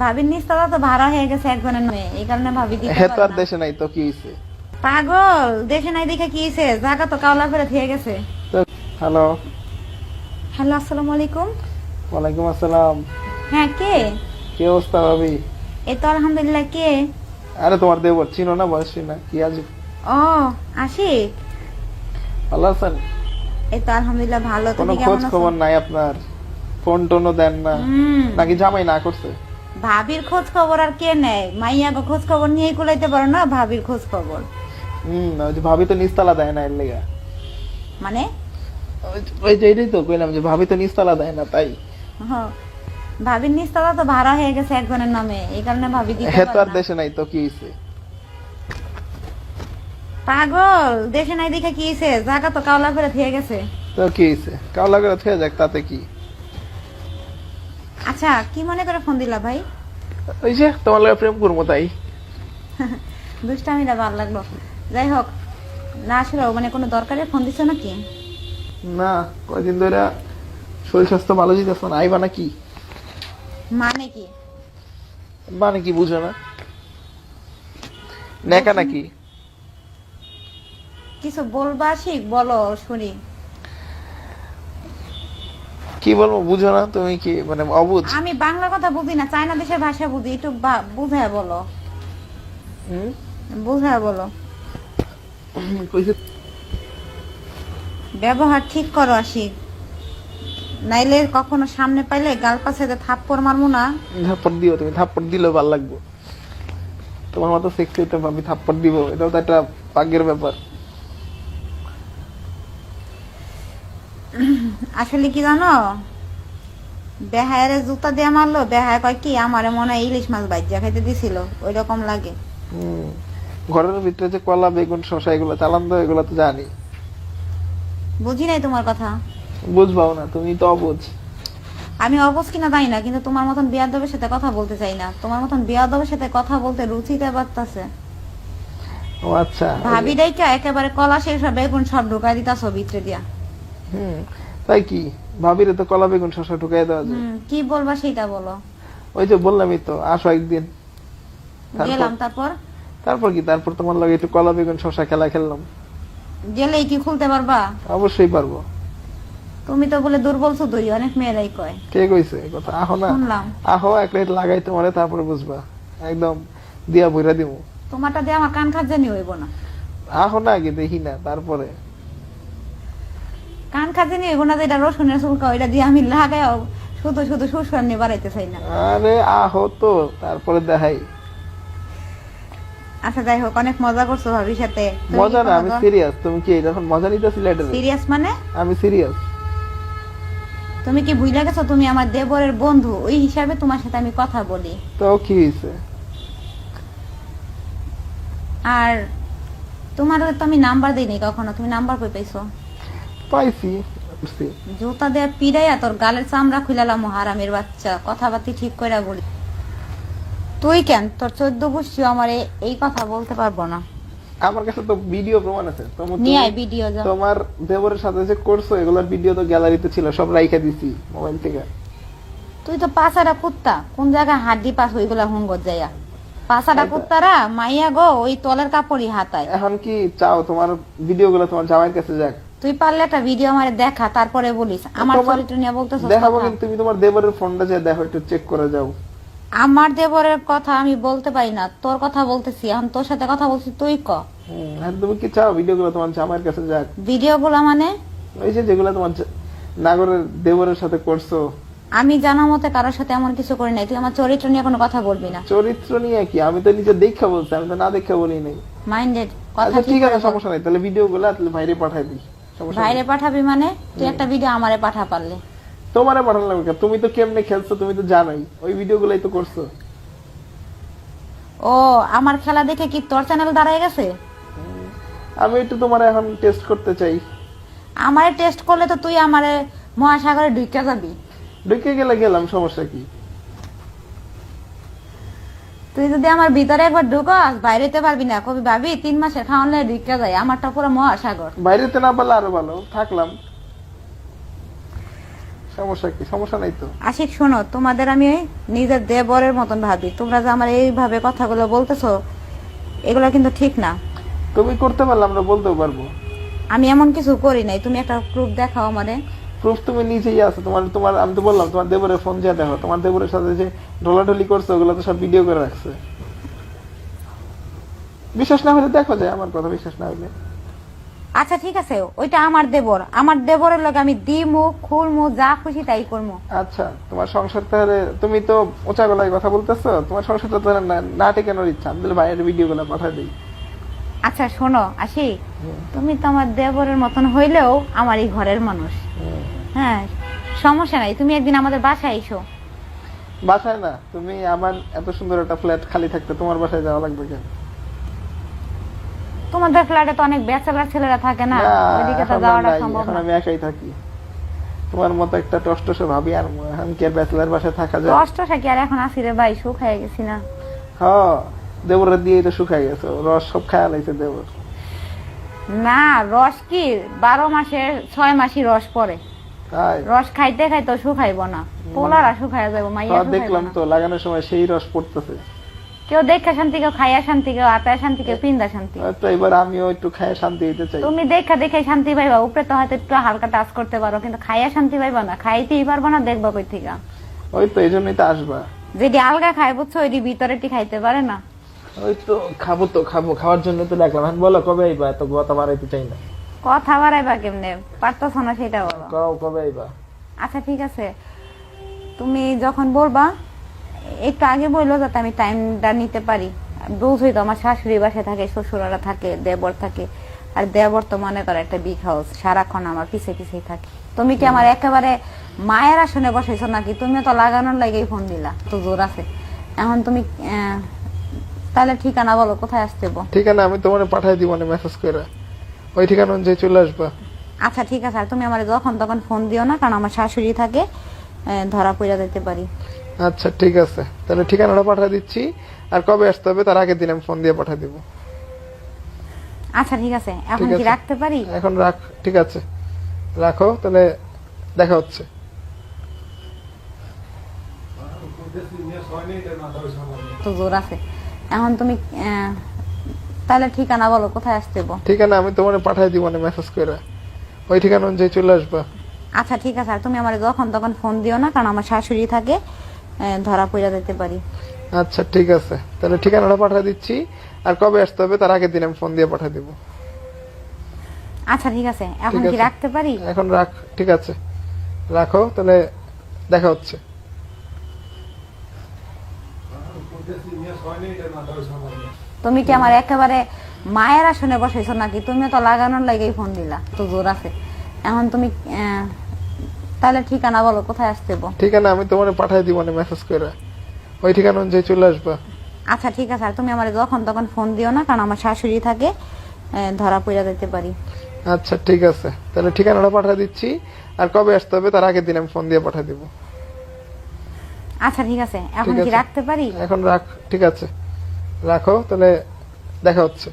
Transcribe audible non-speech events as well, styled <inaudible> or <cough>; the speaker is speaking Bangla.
ভাবির নিস্তলা তো ভাড়া হয়ে গেছে একজনের নামে। এই কারণে ভাবি দিতে হ্যাঁ তো আর দেশে নাই তো কি হয়েছে পাগল দেশে নাই দেখে কি হয়েছে জায়গা তো কাওলা ফেরত হয়ে গেছে। হ্যালো। হ্যালো আসসালামু আলাইকুম। ওয়ালাইকুম আসসালাম। হ্যাঁ কে? কি অবস্থা ভাবি? এই তো আলহামদুলিল্লাহ কে? আরে তোমার দেবর চিনো না বয়সী না কি আজ? ও আশিক। ভালো আছেন? এই তো আলহামদুলিল্লাহ ভালো। তুমি খোঁজ কেমন আছো? খবর নাই আপনার? ফোন টোনও দেন না। নাকি জামাই না করছে? ভাবির খোঁজ খবর আর কে নেয়? মাইয়া গো খোঁজ খবর নিয়ে কুলাইতে পারো না ভাবির খোঁজ খবর? হম ওই যে ভাবি তো নিস্তালা দেয় না এর লেগা। মানে? ওই যে- এটাই তো কইলাম যে ভাবি তো নিস্তালা দেয় না তাই। হ, ভাবির নিস্তলা তো ভাড়া হয়ে গেছে একজনের নামে এই কারণে ভাবি দিতে হ্যাঁ পারে আর না। দেশে নাই তো কি হয়েছে পাগল দেশে নাই দেখে কি হয়েছে জায়গা তো কাওলা ফেরত থিয়ে গেছে। তো কি হয়েছে কাওলা করে থেকে যাক তাতে কি? আচ্ছা কি মনে করে ফোন দিলা ভাই? ওই যে তোমার লাগে প্রেম করব তাই। <laughs> দুষ্টামিটা ভালো লাগল যাই হোক না আসলে মানে কোনো দরকারে ফোন দিছো নাকি? না কয়দিন ধরে শরীর স্বাস্থ্য ভালো যেতেছে না আইবা নাকি? মানে কি? মানে কি বুঝো না। নেকা নাকি? কিছু বলবা শিখ বলো শুনি। কি বলব বুঝো না তুমি কি মানে অবুঝ। আমি বাংলা কথা বুঝি না চায়না দেশের ভাষা বুঝি একটু বুঝায় বলো। হুম? বুঝায় বলো। ব্যবহার ঠিক করো আশিক। নাইলে কখনো সামনে পাইলে গাল পাশে থাপ্পড় মারবো না। থাপ্পড় দিও তুমি থাপ্পড় দিলেও ভালো লাগবে। তোমার মতো সেক্সি তো আমি থাপ্পড় দিব এটাও তো একটা ভাগ্যের ব্যাপার। আসলে কি জানো? বেহায়ের জুতা দিয়ে মারলো বেহায় কয় কি আমার মনে হয় ইলিশ মাছ বাইজা খাইতে দিছিল? ওই রকম লাগে ঘরের ভিতরে যে কলা বেগুন শসা এগুলো চালান দাও এগুলো তো জানি। বুঝি নাই তোমার কথা? বুঝবাও না তুমি তো অবুঝ। আমি অবশ কিনা জানি না কিন্তু তোমার মতন বিয়াদবের সাথে কথা বলতে চাই না। তোমার মতন বিয়াদবের সাথে কথা বলতে রুচিতে বাড়তাছে? ও আচ্ছা। ভাবি ডাইকা একেবারে কলা শেষ বেগুন সব ঢুকাই দিতাছ ভিতরে দিয়া। হুম। তাই কি? ভাবিরে তো কলা বেগুন শসা ঢুকাই দেওয়া যায়। কি বলবা সেটা বলো। ওই যে বললামই তো আসো একদিন? গেলাম তারপর? তারপর কি? তারপর তোমার লাগে একটু কলা বেগুন শসা খেলা খেললাম। গেলেই কি খুলতে পারবা? অবশ্যই পারব। তুমি তো বলে দুর্বল শুধুই অনেক মেয়েরাই কয়। কে কইছে? কথা আহো না। আহো এক লাইট লাগাই তোমারে তারপরে বুঝবা। একদম দিয়া বইরা দিব তোমারটা দিয়ে আমার কান খাত জানি হইব না। আহো না আগে দেখি না তারপরে। কান খাত জানি হইব না যেটা রসুনের চুলকা ওইটা দিয়ে আমি লাগাই শুধু শুধু শ্বশুর নিয়ে বাড়াইতে চাই না। আরে আহো তো তারপরে দেখাই। আচ্ছা যাই হোক অনেক মজা করছ ভাবির সাথে। মজা না আমি সিরিয়াস তুমি কি যখন মজা নিতেছিলে এটা? সিরিয়াস মানে? আমি সিরিয়াস তুমি কি ভুলে গেছো? তুমি আমার দেবরের বন্ধু ওই হিসাবে তোমার সাথে আমি কথা বলি। তো কি হয়েছে আর তোমার তো আমি নাম্বার দিইনি কখনো। তুমি নাম্বার কই পাইছো? পাইছি। জুতা দেয়া পিড়াইয়া তোর গালের চামড়া খুলালাম হারামের বাচ্চা। কথাবার্তি ঠিক করে বলি। তুই কেন? তোর চোদ্দ গোষ্ঠী আমার এই কথা বলতে পারব না। আমার কাছে তো ভিডিও প্রমাণ আছে। তোমার নিয়ে ভিডিও তোমার দেবরের সাথে যে করছ এগুলোর ভিডিও তো গ্যালারিতে ছিল সব রাইখা দিছি মোবাইল থেকে। তুই তো পাঁচাটা কুত্তা। কোন জায়গায় হাড্ডি পাস ওইগুলা হুঙ্গ যাইয়া। পাঁচাটা কুত্তারা মাইয়া গো ওই তলের কাপড়ই হাতায়। এখন কি চাও? তোমার ভিডিও গুলো তোমার জামাইয়ের কাছে যাক। তুই পারলে একটা ভিডিও আমারে দেখা তারপরে বলিস। আমার চরিত্র নিয়ে বলতেছ দেখাবো কিন্তু তুমি তোমার দেবরের ফোনটা যে দেখো একটু চেক করে যাও। আমার দেবরের কথা আমি বলতে পারি না তোর কথা বলতেছি এখন তোর সাথে কথা বলছি তুই ক? আর তুমি কি চাও? ভিডিও গুলো তোমার জামাইয়ের কাছে যাক। ভিডিও গুলা মানে? ওই যে যেগুলো তোমার নাগরের দেবরের সাথে করছ। আমি জানা মতে কারোর সাথে এমন কিছু করি নাই তুই আমার চরিত্র নিয়ে কোনো কথা বলবি না। চরিত্র নিয়ে কি? আমি তো নিজে দেখা বলছি আমি তো না দেখা বলি নাই। মাইন্ডেড কথা আচ্ছা ঠিক ঠিক আছে সমস্যা নাই তাহলে ভিডিও গুলো তাহলে বাইরে পাঠাই দিই। বাইরে পাঠাবি মানে? তুই একটা ভিডিও আমারে পাঠা পারলে। তোমারে পাঠানো লাগবে কেন? তুমি তো কেমনে খেলছো তুমি তো জানোই। ওই ভিডিও গুলাই তো করছ। ও আমার খেলা দেখে কি তোর চ্যানেল দাঁড়ায় গেছে? আমি একটু তোমার এখন টেস্ট করতে চাই। আমারে টেস্ট করলে তো তুই আমারে মহাসাগরে ঢুকে যাবি। ঢুকে গেলে গেলাম সমস্যা কি? তুই যদি আমার ভিতরে একবার ঢুকাস বাইরেতে পারবি না। কবি ভাবি তিন মাসের খাওয়ালে ঢুকে যায়। আমারটা পুরো মহাসাগর। বাইরেতে না পারলে আরও ভালো। থাকলাম। সমস্যা কি? সমস্যা নাই তো। আশিক শোনো তোমাদের আমি নিজের দেবরের মতন ভাবি। তোমরা যে আমার এইভাবে কথাগুলো বলতেছো এগুলো কিন্তু ঠিক না। তুমি করতে পারলে আমরা বলতেও পারব। আমি এমন কিছু করি নাই। তুমি একটা প্রুফ দেখাও আমারে। প্রুফ তুমি নিজেই আছো। তোমার তোমার আমি তো বললাম তোমার দেবরের ফোন দিয়ে দেখো তোমার দেবরের সাথে যে ঢোলাঢলি করছ ওগুলো তো সব ভিডিও করে রাখছে। বিশ্বাস না হলে দেখো যায় আমার কথা বিশ্বাস না হলে আচ্ছা ঠিক আছে ওইটা আমার দেবর। আমার দেবরের লোক আমি দিমু খুলমু যা খুশি তাই করব আচ্ছা তোমার সংসার তাহলে তুমি তো উঁচা গলায় কথা বলতেছো তোমার সংসারটা তাহলে না- না টেকানোর ইচ্ছা। আমি তাহলে বাইরের ভিডিও গুলো পাঠাই দিই। আচ্ছা শোনো আসি। তুমি তো আমার দেবরের মতন হইলেও আমার এই ঘরের মানুষ। হ্যাঁ সমস্যা নাই তুমি একদিন আমাদের বাসায় এসো। বাসায় না তুমি আমার এত সুন্দর একটা ফ্ল্যাট খালি থাকতে তোমার বাসায় যাওয়া লাগবে কেন? তোমাদের ফ্ল্যাটে তো অনেক ব্যাচেলার ছেলেরা থাকে না ওইদিকে তো যাওয়াটা সম্ভব না। আমি একাই থাকি। তোমার মতো একটা টসটসে ভাবি আর আমি কি আর ব্যাচেলার বাসায় থাকা যায়? কষ্ট কি আর এখন আসি রে ভাই সুখ হয়ে গেছি না। হ্যাঁ দেবরে দিয়ে তো শুকাই গেছে। রস সব খায়া লাইছে দেবর। না রস কি? বারো মাসে ছয় মাসই রস তাই? রস খাইতে খাইতে শুকাইব না। পোলারা শুকাইয়া যাব মাইয়া দেখলাম তো লাগানোর সময় সেই রস পড়তেছে। কেউ দেখা শান্তি কেউ খাইয়া শান্তি কেউ আতায় শান্তি কেউ পিন্দা শান্তি। তো এবার আমিও একটু খায় শান্তি দিতে চাই। তুমি দেখা দেখে শান্তি পাইবা উপরে তো হয়তো একটু হালকা টাচ করতে পারো কিন্তু খাইয়া শান্তি পাইবা না। খাইতেই পারব না দেখবা কই থেকে ওই তো এই জন্যই তো আসবা। যেটি আলগা খায় বুঝছ? ওইটি ভিতরে টি খাইতে পারে না। ওই তো খাব তো খাব। খাওয়ার জন্য তো এখন বলো কবে আইবা? এত কথা বাড়াইতে চাই না। কথা বাড়াইবা কেমনে? পারতেছ না সেটা বলো। কও কবে আইবা? আচ্ছা ঠিক আছে। তুমি যখন বলবা একটু আগে বলল যাতে আমি টাইমটা নিতে পারি। বুঝই তো আমার শাশুড়ি বাসায় থাকে শ্বশুরারা থাকে দেবর থাকে। আর দেবর তো মনে করো একটা বিগ হাউস সারাক্ষণ আমার পিছে পিছেই থাকে। তুমি কি আমার একেবারে মায়ের আসনে বসাইছো নাকি? তুমি তো লাগানোর লাগেই ফোন দিলা। তো জোর আছে। এখন তুমি আহ, তাহলে ঠিকানা বলো কোথায় আসতে হইবো? ঠিকানা আমি তোমার পাঠাই দিব না মেসেজ করে। ওই ঠিকানা অনুযায়ী চলে আসবা। আচ্ছা ঠিক আছে। আর তুমি আমার যখন তখন ফোন দিও না কারণ আমার শাশুড়ি থাকে ধরা পড়া যেতে পারি। আচ্ছা ঠিক আছে। তাহলে ঠিকানাটা পাঠিয়ে দিচ্ছি। আর কবে আসতে হবে তার আগের দিন আমি ফোন দিয়ে পাঠিয়ে দিব। আচ্ছা ঠিক আছে। এখন কি রাখতে পারি? এখন রাখ ঠিক আছে। রাখো তাহলে দেখা হচ্ছে। তো জোর আছে। এখন তুমি তাহলে ঠিকানা বলো কোথায় আসতে? ঠিকানা আমি তোমার পাঠাই দিব না মেসেজ করে। ওই ঠিকানা অনুযায়ী চলে আসবা। আচ্ছা ঠিক আছে। আর তুমি আমার যখন তখন ফোন দিও না কারণ আমার শাশুড়ি থাকে ধরা পড়া যেতে পারি। আচ্ছা ঠিক আছে। তাহলে ঠিকানাটা পাঠিয়ে দিচ্ছি। আর কবে আসতে হবে তার আগের দিন আমি ফোন দিয়ে পাঠিয়ে দিব। আচ্ছা ঠিক আছে। এখন কি রাখতে পারি? এখন রাখ ঠিক আছে। রাখো তাহলে দেখা হচ্ছে। তুমি কি আমার একেবারে মায়ের আসনে বসাইছো নাকি? তুমি তো লাগানোর লাগেই ফোন দিলা তো জোর আছে। এখন তুমি তাহলে ঠিকানা বলো কোথায় আসতে? ঠিকানা আমি তোমার পাঠিয়ে দিব না মেসেজ করে। ওই ঠিকানা অনুযায়ী চলে আসবা। আচ্ছা ঠিক আছে। আর তুমি আমার যখন তখন ফোন দিও না কারণ আমার শাশুড়ি থাকে আহ, ধরা পড়া যেতে পারি। আচ্ছা ঠিক আছে। তাহলে ঠিকানাটা পাঠিয়ে দিচ্ছি। আর কবে আসতে হবে তার আগের দিন আমি ফোন দিয়ে পাঠিয়ে দিব। আচ্ছা ঠিক আছে। এখন কি রাখতে পারি? এখন রাখ ঠিক আছে। রাখো তাহলে দেখা হচ্ছে।